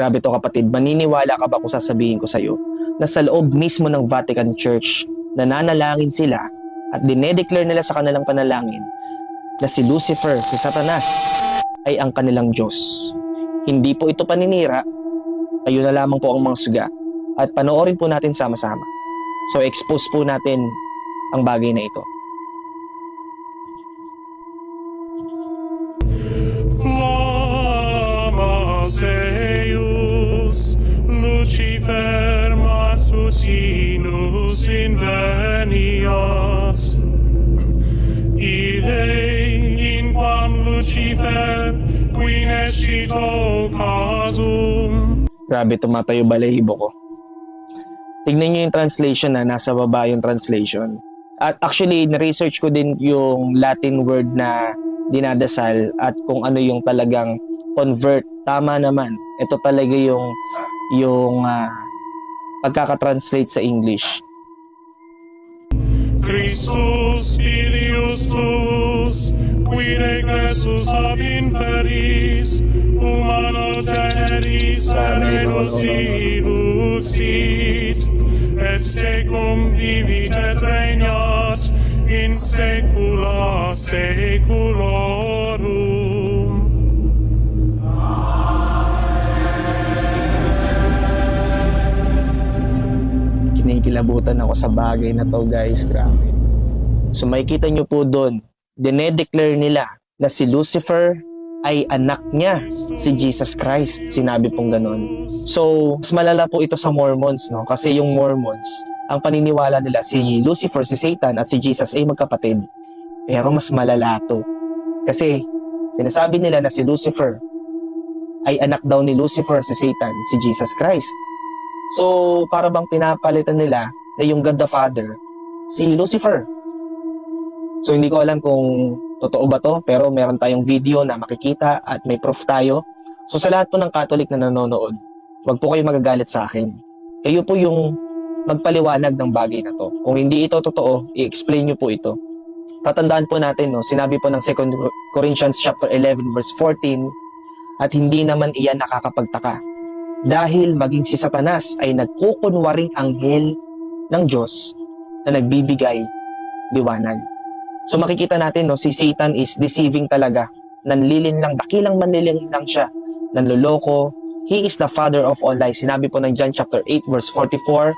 Grabe to kapatid, maniniwala ka ba kung sasabihin ko sa'yo na sa loob mismo ng Vatican Church, nananalangin sila at dinedeclare nila sa kanilang panalangin na si Lucifer, si Satanas, ay ang kanilang Diyos. Hindi po ito paninira, kayo na lamang po ang mga suga at panoorin po natin sama-sama. So expose po natin ang bagay na ito. Quam Lucifer, qui nescito casum, Grabe, tumatayo balahibo ko. Tignan nyo yung translation na nasa baba yung translation. At actually, na-research ko din yung Latin word na dinadasal at kung ano yung talagang convert. Tama naman. Ito talaga yung yung ah, pagkakatranslate sa English. Christus filius tuus, qui regressus ab inferis, humano generis renosibus sit, et tecum vivit et regnat in saecula saeculorum. kinikilabutan ako sa bagay na to guys, grabe. So makikita nyo po doon, dinedeclare nila na si Lucifer ay anak niya, si Jesus Christ. Sinabi pong ganun. So, mas malala po ito sa Mormons, no? Kasi yung Mormons, ang paniniwala nila si Lucifer, si Satan at si Jesus ay magkapatid. Pero mas malala to. Kasi, sinasabi nila na si Lucifer ay anak daw ni Lucifer, si Satan, si Jesus Christ. So, para bang pinapalitan nila na yung God the Father, si Lucifer. So, hindi ko alam kung totoo ba to, pero meron tayong video na makikita at may proof tayo. So, sa lahat po ng Catholic na nanonood, wag po kayo magagalit sa akin. Kayo po yung magpaliwanag ng bagay na to. Kung hindi ito totoo, i-explain nyo po ito. Tatandaan po natin, no, sinabi po ng 2 Corinthians chapter 11 verse 14, at hindi naman iyan nakakapagtaka dahil maging si Satanas ay nagkukunwaring anghel ng Diyos na nagbibigay liwanag. So makikita natin no si Satan is deceiving talaga. Nanlilin lang, dakilang manlilin lang siya. Nanloloko. He is the father of all lies. Sinabi po ng John chapter 8 verse 44,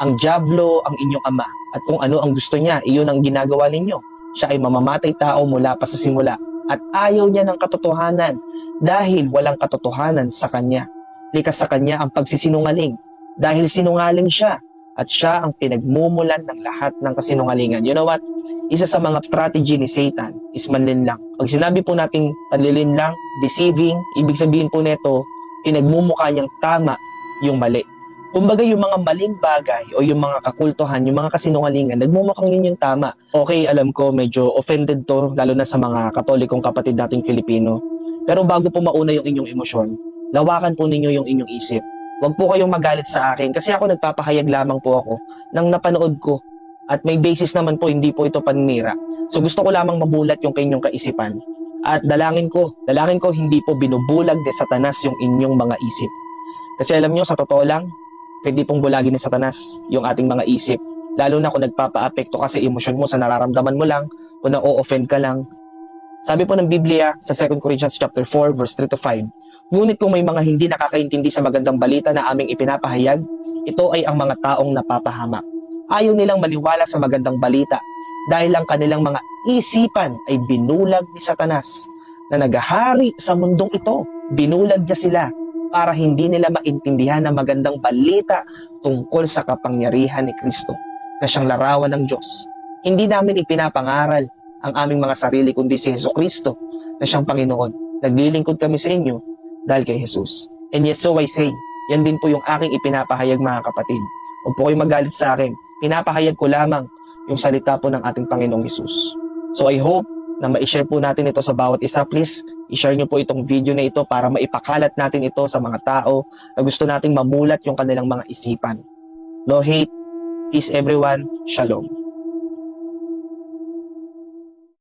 ang Diablo ang inyong ama at kung ano ang gusto niya, iyon ang ginagawa ninyo. Siya ay mamamatay tao mula pa sa simula at ayaw niya ng katotohanan dahil walang katotohanan sa kanya likas sa kanya ang pagsisinungaling dahil sinungaling siya at siya ang pinagmumulan ng lahat ng kasinungalingan. You know what? Isa sa mga strategy ni Satan is manlinlang. Pag sinabi po nating panlilinlang, deceiving, ibig sabihin po nito, pinagmumukha niyang tama yung mali. Kumbaga yung mga maling bagay o yung mga kakultuhan, yung mga kasinungalingan, nagmumukhang yun yung tama. Okay, alam ko medyo offended to, lalo na sa mga katolikong kapatid nating Filipino. Pero bago po mauna yung inyong emosyon, lawakan po ninyo yung inyong isip. Huwag po kayong magalit sa akin kasi ako nagpapahayag lamang po ako ng napanood ko at may basis naman po hindi po ito paninira. So gusto ko lamang mabulat yung kanyang kaisipan. At dalangin ko, dalangin ko hindi po binubulag ni Satanas yung inyong mga isip. Kasi alam nyo, sa totoo lang, pwede pong bulagin ni Satanas yung ating mga isip. Lalo na kung nagpapa-apekto kasi emosyon mo sa nararamdaman mo lang, kung na-offend ka lang, sabi po ng Biblia sa 2 Corinthians chapter 4 verse 3 to 5, Ngunit kung may mga hindi nakakaintindi sa magandang balita na aming ipinapahayag, ito ay ang mga taong napapahamak. Ayaw nilang maniwala sa magandang balita dahil ang kanilang mga isipan ay binulag ni Satanas na nagahari sa mundong ito. Binulag niya sila para hindi nila maintindihan ang magandang balita tungkol sa kapangyarihan ni Kristo na siyang larawan ng Diyos. Hindi namin ipinapangaral ang aming mga sarili kundi si Heso Kristo na siyang Panginoon. Naglilingkod kami sa inyo dahil kay Jesus. And yes, so I say, yan din po yung aking ipinapahayag mga kapatid. Huwag po kayong magalit sa akin. Pinapahayag ko lamang yung salita po ng ating Panginoong Jesus. So I hope na ma-share po natin ito sa bawat isa. Please, i-share nyo po itong video na ito para maipakalat natin ito sa mga tao na gusto nating mamulat yung kanilang mga isipan. No hate, peace everyone, shalom.